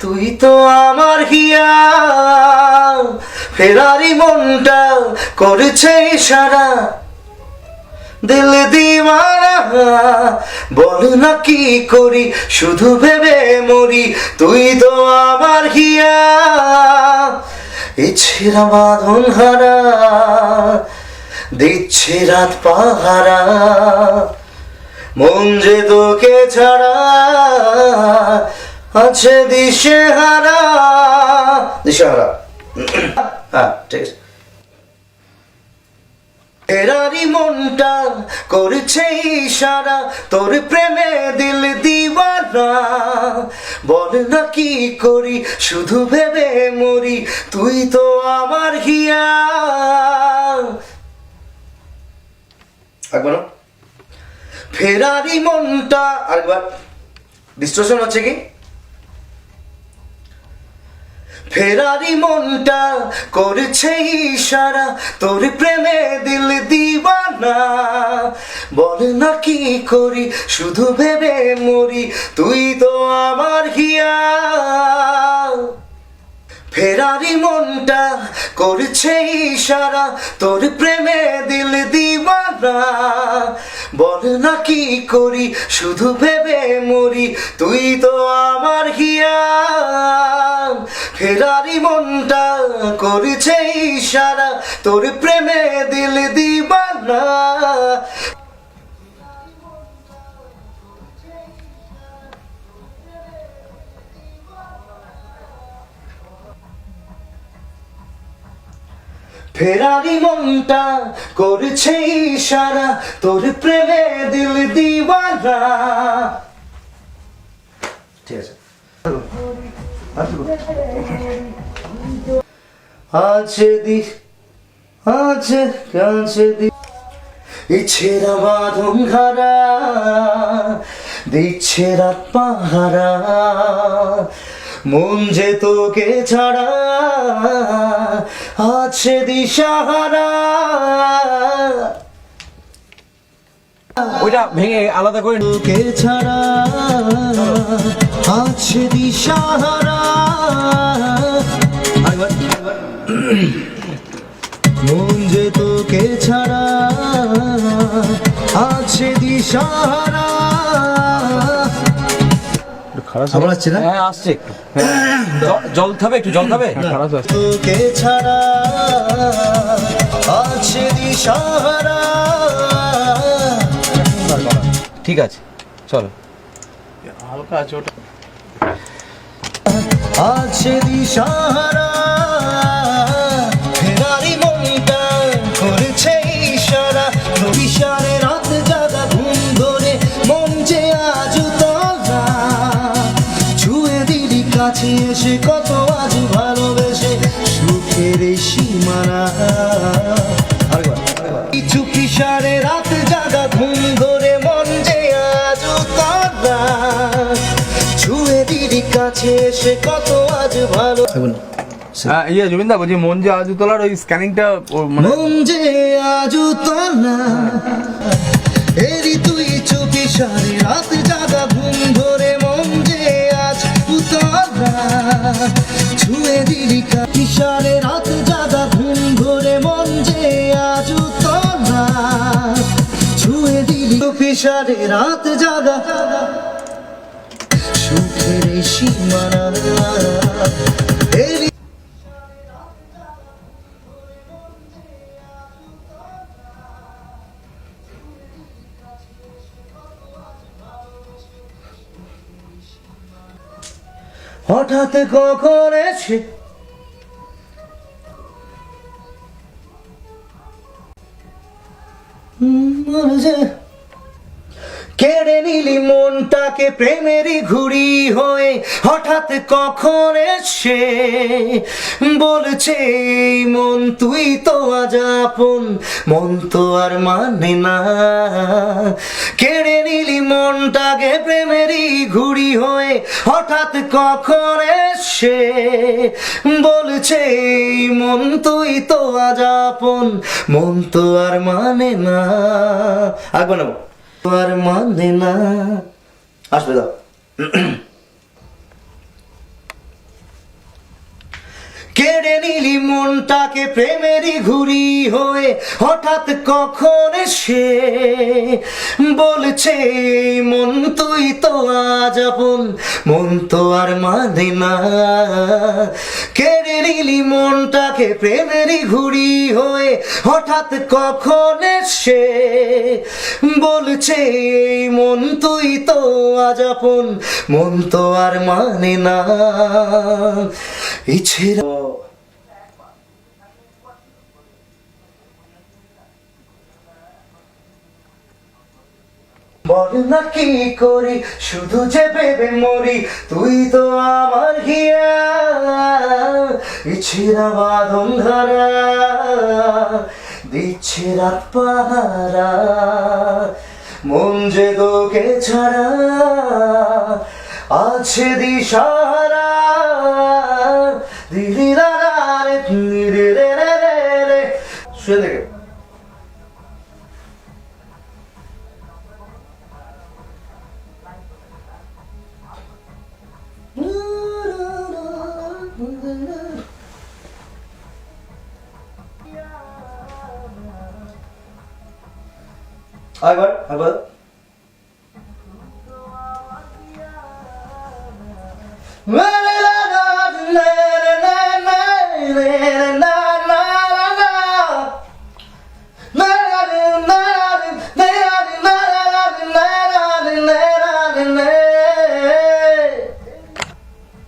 তুই তো আমার হিয়া ফেরারি মনটা করেছে সারা দিল দিওয়ানা। বল না কি করি, শুধু ভেবে মরি। তুই তো আমার হিয়া ইচ্ছেরা বাঁধন হারা, দিচ্ছে রাত পাহারা। মন যে তোকে ছাড়া আছে দিশে হারা দিশে হারা হ্যাঁ ঠিক আছে। এরারি মনটা করছে ইশারা, তোর প্রেমে দিল দিওয়ানা। বল না কি করি, শুধু ভেবে মরি, তুই তো আমার হিয়া একবার ফেরারি মনটা, আরেকবার। ডিস্ট্রেশন হচ্ছে কি? ফেরারি মনটা করছে ইশারা, তোর প্রেমে দিবানা বল না কি করি? শুধু ভেবে মরি, তুই তো আমার হিয়া ফেরারি মনটা করছে ইশারা, তোর প্রেমে দিল দিওয়ানা। বল না কি করি? শুধু ভেবে মরি, তুই তো আমার হিয়া ফেরারি মনটা করছে ইশারা, তোর প্রেমে দিল দিওয়ানা। ফেরারি মনটা করছে ইশারা, তোর প্রেমে দিল দিওয়ানা। আছে। দি আছে কাছে দি ইচ্ছেরা বাঁধন হারা দিচ্ছে রাত পাহারা মন যে তোকে ছাড়া আছে দিশাহারা। ওইটা ভেঙে আলাদা করে তোকে ছাড়া আছে দিশাহারা। মন যে তোকে ছাড়া আছে দিশাহারা। আছে না? হ্যাঁ আসছে একটু। হ্যাঁ। জল খাবে একটু জল খাবে? তোকে ছাড়া আছে দিশাহারা। ঠিক আছে চলো। আছে দিশাহারা। কাছে এসে কত আজ ভালোবেসে সুখের সীমানা। কিছু কিশারে রাত জাগা ঘুম ধরে মন যে আজ ছুঁয়ে দিলি কাছে এসে কত আজ ভালো হ্যাঁ ইয়ে জুবিনদা বলছি মন যে আজ তোলার ওই স্ক্যানিংটা মানে মন যে আজ তলা এরি তুই সারে রাত জাগা ঘুম ধরে পিসারে রাত জাগা। সুখের সীমানা। হঠাৎ কখন এসে উম, যে কেড়ে নিলি মনটা মনটাকে প্রেমেরই ঘুড়ি হয়ে, হঠাৎ কখন এসে বলছে মন তুই তো আজ আপন, মন তো আর মানে না। কেড়ে নিলি মনটাকে প্রেমেরই ঘুড়ি হয়ে, হঠাৎ কখন এসে বলছে মন তুই তো আজ আপন, মন তো আর মানে না। আগবে নেব তো আর মানে না আসবে দাও। কেড়ে নিলি মনটাকে প্রেমেরই ঘুরি হয়ে, হঠাৎ কখন সে বলছে মন তুই তো আজ আপন, মন তো আর মানে না কেড়ে নিলি মনটাকে প্রেমেরই ঘুড়ি হয়ে হঠাৎ কখন সে বলছে, এই মন তুই তো আজাপন মন তো আর মানে না। ইচ্ছে বল না কি করি? শুধু যে ভেবে মরি, তুই তো আমার হিয়া ইচ্ছিরা বাঁধন ধারা, দিচ্ছে রাত পাহারা। মন যে তোকে ছাড়া আছে দিশারা দিদি রে রে রে রে শুয়ে দেখে। আবার আবার la la la la la la la